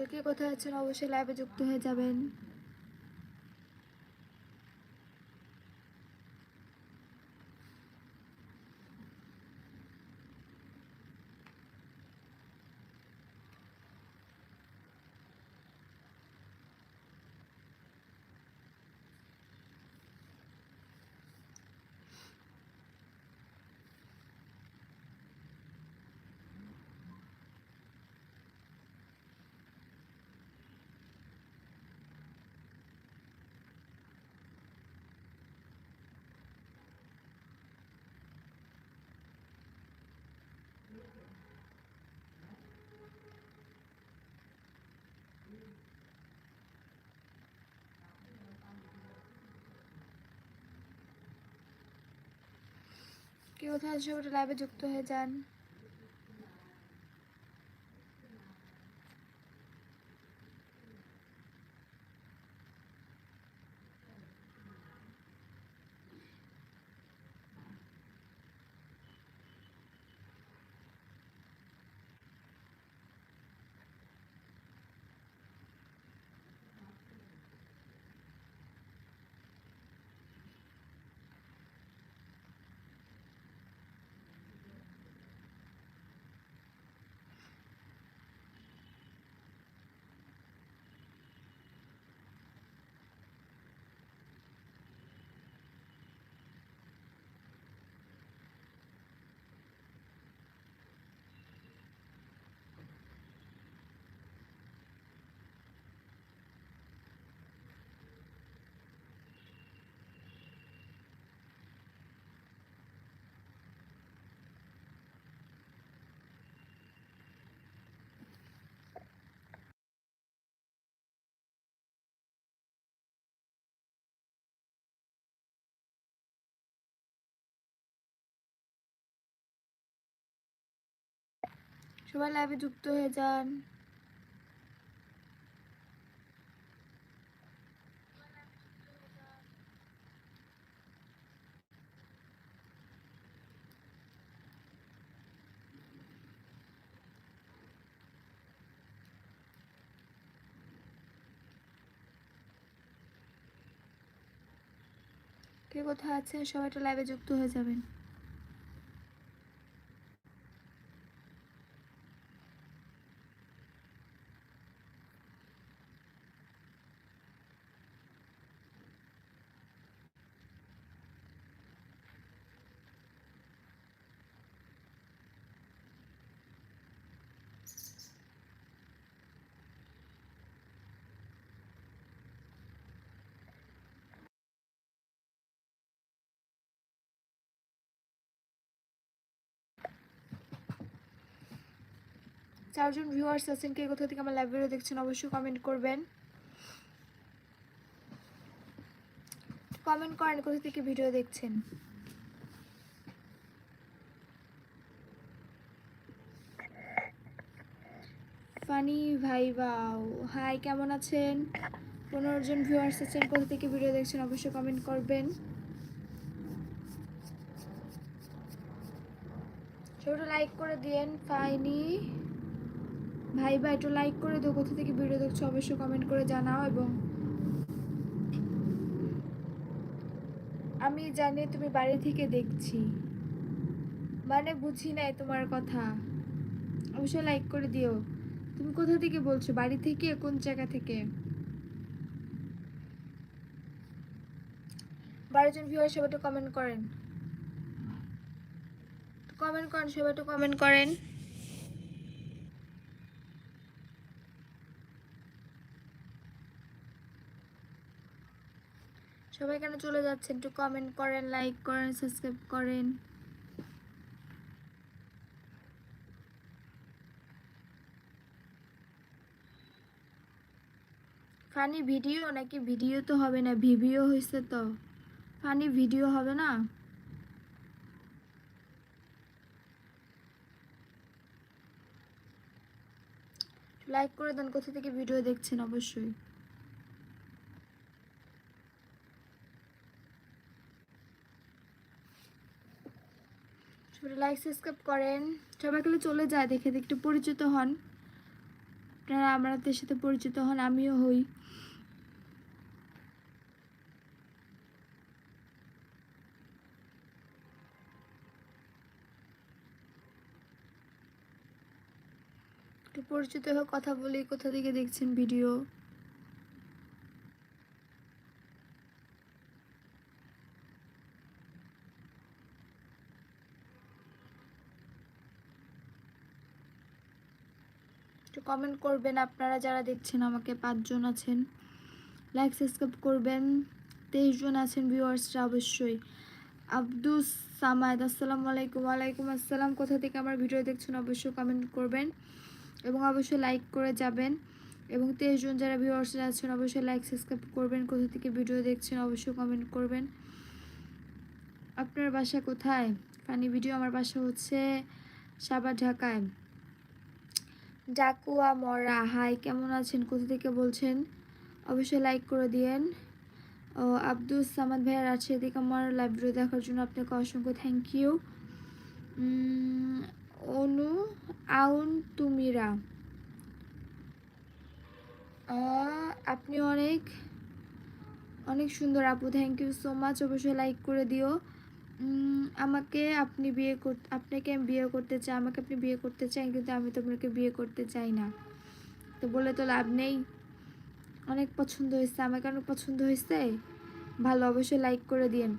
তো কে কোথায় আছেন? অবশ্যই লাইভে যুক্ত হয়ে যাবেন। কে থাকলে সবাই লাইভে যুক্ত হয়ে যান। সবাই লাইভে যুক্ত হয়ে যান। কে কোথায় আছেন সবাই একটা লাইভে যুক্ত হয়ে যাবেন। চারজন ভিউয়ার্স আছেন, কে কোথা থেকে আমার লাইভ ভিডিও দেখছেন অবশ্যই কমেন্ট করবেন। কমেন্ট করেন কোথা থেকে ভিডিও দেখছেন। ফানি ভাই বাউ হাই কেমন আছেন? পনেরো জন ভিউয়ার্স আছেন, কোথা থেকে ভিডিও দেখছেন অবশ্যই কমেন্ট করবেন। ছোট লাইক করে দিয়েন ফাইনি ভাই ভাই, একটু লাইক করে দিও। কোথা থেকে ভিডিও দেখছ অবশ্যই কমেন্ট করে জানাও এবং আমি জানি তুমি বাড়ি থেকে দেখছি। মানে বুঝি নাই তোমার কথা। অবশ্যই লাইক করে দিও। তুমি কোথা থেকে বলছো? বাড়ি থেকে? কোন জায়গা থেকে? বারো জন ভিউয়ার সবাই একটু কমেন্ট করেন। কমেন্ট করেন, সবাই একটু কমেন্ট করেন। সবাই কেন চলে যাচ্ছেন? একটু কমেন্ট করেন লাইক করেন সাবস্ক্রাইব করেন। ফানি ভিডিও নাকি ভিডিও তো হবে না ভিডিও হয়েছে তো। ফানি ভিডিও হবে না? লাইক করে দেন, কোথা থেকে ভিডিও দেখছেন অবশ্যই। লাইক সাবস্ক্রাইব করেন। সবাই গেলে চলে যায়, দেখে একটু পরিচিত হন। আপনারা, আমাদের সাথে পরিচিত হন, আমিও হই। একটু পরিচিত হয়ে কথা বলি, কোথা থেকে দেখছেন ভিডিও কমেন্ট করবেন। আপনারা যারা দেখছেন, আমাকে পাঁচজন আছেন লাইক সাবস্ক্রাইব করবেন। তেইশ জন আছেন ভিউয়ার্সরা অবশ্যই। আব্দুস সামাদ, আসসালামু আলাইকুম। ওয়ালাইকুম আসসালাম। কোথা থেকে আমার ভিডিও দেখছেন, অবশ্যই কমেন্ট করবেন এবং অবশ্যই লাইক করে যাবেন। এবং তেইশ জন যারা ভিউয়ার্সরা আছেন, অবশ্যই লাইক সাবস্ক্রাইব করবেন। কোথা থেকে ভিডিও দেখছেন, অবশ্যই কমেন্ট করবেন। আপনার বাসা কোথায়? ফানি ভিডিও, আমার বাসা হচ্ছে সাবার ঢাকায়। ডাকুয়া মরা। হাই, কেমন আছেন? কোথা থেকে বলছেন? অবশ্যই লাইক করে দিয়েন। ও আব্দুল সামাদ ভাইয়ার আছে এদিকে আমার ভিডিও দেখার জন্য আপনাকে অসংখ্য থ্যাংক ইউ অনু, আউন তুমিরা। আপনি অনেক অনেক সুন্দর আপু। থ্যাংক ইউ সো মাচ অবশ্যই লাইক করে দিও। আমাকে আপনি বিয়ে করতে আপনাকে আমি বিয়ে করতে চাই, আমাকে আপনি বিয়ে করতে চাই কিন্তু আমি তো আপনাকে বিয়ে করতে চাই না। তো বলে তো লাভ নেই। অনেক পছন্দ হয়েছে, আমাকে অনেক পছন্দ হয়েছে। ভালো, অবশ্যই লাইক করে দিন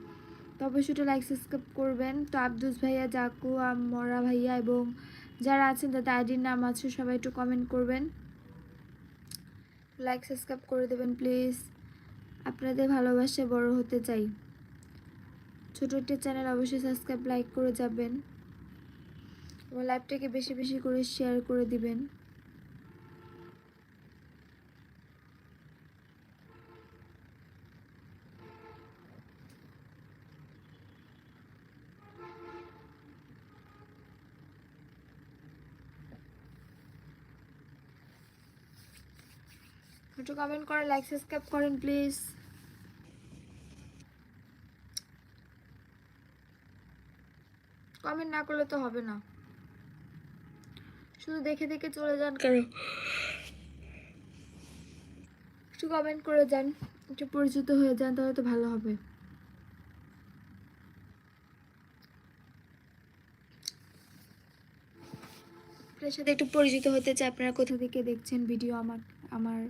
তো অবশ্যই একটু লাইক সাবস্ক্রাইব করবেন। তো আব্দুস ভাইয়া, জাকু মরা ভাইয়া এবং যারা আছেন তাদের আইডির নাম আছে, সবাই একটু কমেন্ট করবেন। লাইক সাবস্ক্রাইব করে দেবেন প্লিজ আপনাদের ভালোবাসে বড় হতে চাই। ছোটো একটা চ্যানেল অবশ্যই সাবস্ক্রাইব লাইক করে যাবেন। এবং লাইভটাকে বেশি বেশি করে শেয়ার করে দিবেন। একটু কমেন্ট করে লাইক সাবস্ক্রাইব করেন প্লিজ কমেন্ট না করলে তো হবে না। শুধু দেখে দেখে চলে যান। কেন? একটু কমেন্ট করে যান একটু পরিচিত হয়ে যান তাহলে তো ভালো হবে। আপনার সাথে একটু পরিচিত হতে চাই আপনারা কোথা থেকে দেখছেন ভিডিও আমার আমার?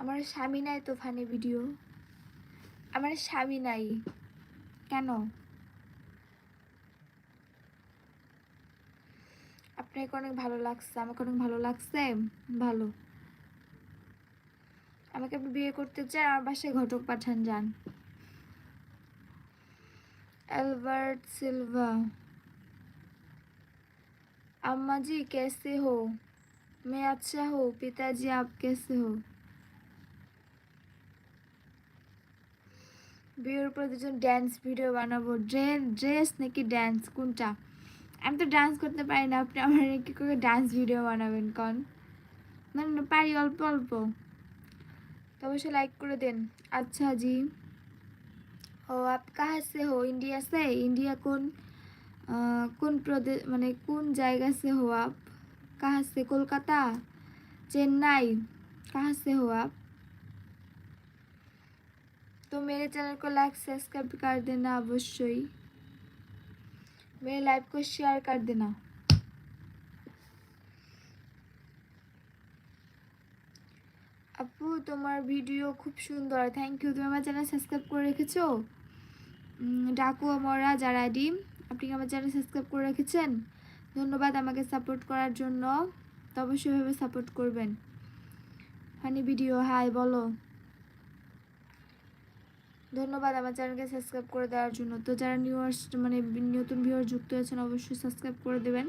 আমার স্বামী নাই তো ফানি ভিডিও। আমার স্বামী নাই কেন আপনাকে অনেক ভালো লাগছে আমাকে অনেক ভালো লাগছে ভালো আমাকে আপনি বিয়ে করতে চান আমার বাসায় ঘটক পাঠান যান एल्बर्ट सिल्वा अम्मा जी कैसे हो मैं अच्छा हूँ पिताजी आप कैसे हो বিয়ের উপরে দুজন ড্যান্স ভিডিও বানাবো। ড্রেস ড্রেস নাকি ড্যান্স কোনটা? আমি তো ডান্স করতে পারি না। আপনি আমার কি করে ডান্স ভিডিও বানাবেন কন? না পারি অল্প অল্প। তো অবশ্যই লাইক করে দেন। আচ্ছা জি। ও, আপ কাহা হো? ইন্ডিয়া সে? ইন্ডিয়া কোন কোন প্রদেশ মানে কোন জায়গা সে হো আপ? কাহাসে কলকাতা? চেন্নাই? কাহাসে হো আপ? तो मेरे चैनल को लाइक सब्सक्राइब कर देना अवश्य मेरे लाइव को शेयर कर देना আপু তোমার ভিডিও খুব সুন্দর থ্যাংক ইউ তুমি আমার চ্যানেল সাবস্ক্রাইব করে রেখেছো উম, ডাকু মরা যারা ডিম আপনি কি আমার চ্যানেল সাবস্ক্রাইব করে রেখেছেন ধন্যবাদ আমাকে সাপোর্ট করার জন্য তো অবশ্যই ভাবে সাপোর্ট করবেন ফানি ভিডিও হাই বলো ধন্যবাদ আমার চ্যানেলকে সাবস্ক্রাইব করে দেওয়ার জন্য। তো যারা নিউয়ার্স মানে নতুন ভিউয়ার যুক্ত হয়েছেন অবশ্যই সাবস্ক্রাইব করে দেবেন।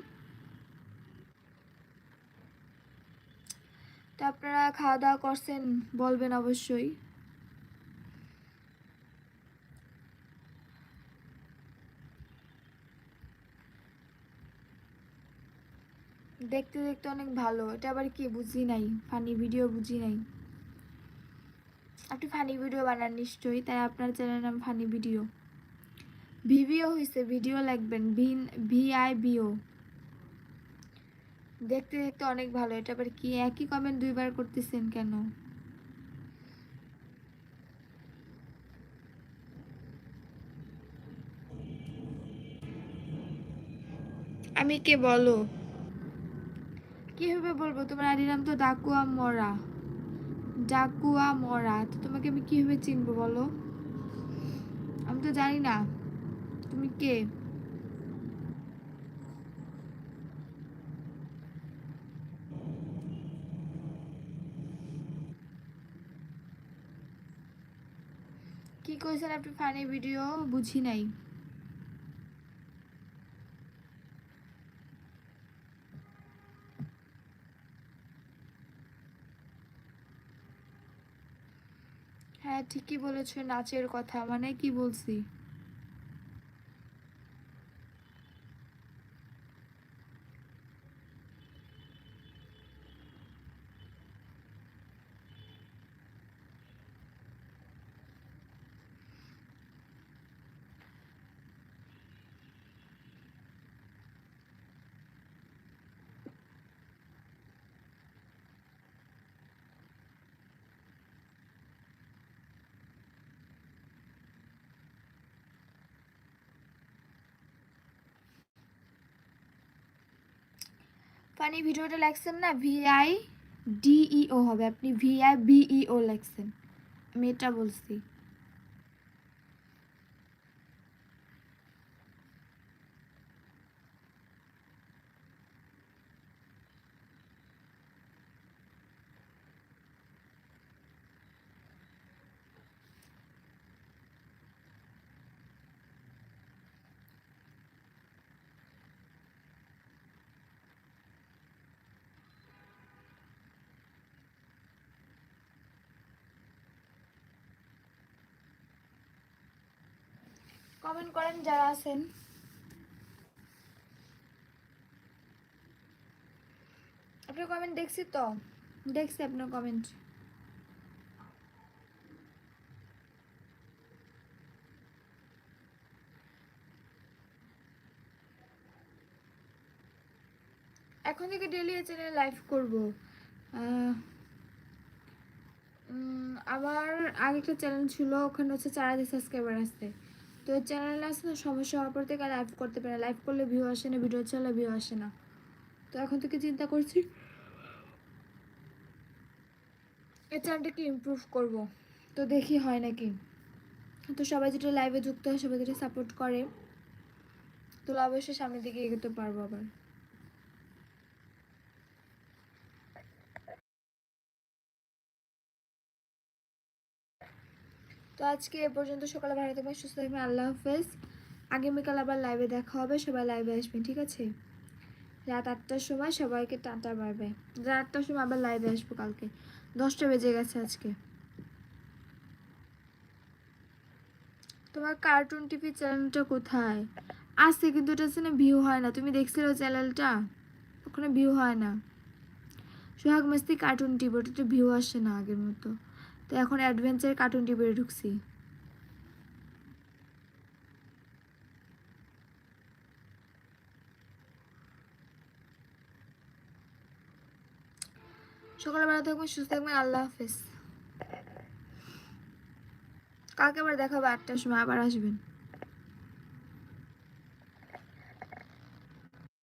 তো আপনারা খাওয়া দাওয়া করছেন বলবেন অবশ্যই। দেখতে দেখতে অনেক ভালো। এটা আবার কি? বুঝি নাই। ফানি ভিডিও বুঝি নাই। আপনি ফানি ভিডিও বানান নিশ্চয়ই, তাই আপনার চ্যানেলের নাম ফানি ভিডিও ভিভিও হয়েছে ভিডিও লাগবেন ভি আই বিও দেখতে দেখতে অনেক ভালো, এটা আবার কি, একই কমেন্ট দুইবার করতেছেন কেন? আমি কে বলো? কীভাবে বলব? তোমার আইডি নাম তো ডাকুয়া মরা। ডাকুয়া মরা, তো তোমাকে আমি কীভাবে চিনবো বলো? আমি তো জানি না। তুমি কে? কি কইছেন আপনি ফানি ভিডিও? বুঝি নাই হ্যাঁ ঠিকই বলেছ নাচের কথা মানে কি বলছি? ফানি ভিডিওটা লেখছেন না? ভিআই ডিইও হবে। আপনি ভিআই বিইও লেখছেন। আমি এটা বলছি। কমেন্ট করেন যারা আছেন। আপনার কমেন্ট দেখছি তো? দেখছি আপনার কমেন্ট এখন থেকে ডেলি চ্যানেলে লাইভ করব। আমার আগে একটা চ্যানেল ছিল, ওখানে হচ্ছে চার হাজার সাবস্ক্রাইবার আছে তো চ্যানেলে আসলে সমস্যা হওয়ার পর থেকে লাইভ করতে পারে লাইভ করলে ভিউ আসে না ভিডিও চালে ভিউ আসে না। তো এখন থেকে চিন্তা করছি, এই চ্যানেলটাকে ইমপ্রুভ করব? তো দেখি হয় নাকি। তো সবাই যেটা লাইভে যুক্ত হয়, সবাই যেটা সাপোর্ট করে, তো অবশ্যই সামনের দিকে এগোতে পারব আবার। তো আজকে এ পর্যন্ত সকালে ভালো থাকবেন, সুস্থ থাকবেন, আল্লাহ হাফেজ। আগামীকাল আবার লাইভে দেখা হবে, সবাই লাইভে আসবেন, ঠিক আছে? রাত আটটার সময় সবাইকে টাটা বাড়বে রাত আটটার সময় আবার লাইভে আসব কালকে। দশটা বেজে গেছে আজকে। তোমার কার্টুন টিভি চ্যানেলটা কোথায়? আছে, কিন্তু ওটা না ভিউ হয় না। তুমি দেখছিলে চ্যানেলটা ওখানে ভিউ হয় না। সোহাগ, মাস্তি কার্টুন টিভি ওটাতে ভিউ আসে না আগের মতো। তো এখন অ্যাডভেঞ্চার কার্টুন টিপে ঢুকছি। সকালবেলা থাকবেন, সুস্থ থাকবেন, আল্লাহ হাফেজ। কালকে আবার দেখাবো আটটার সময়, আবার আসবেন।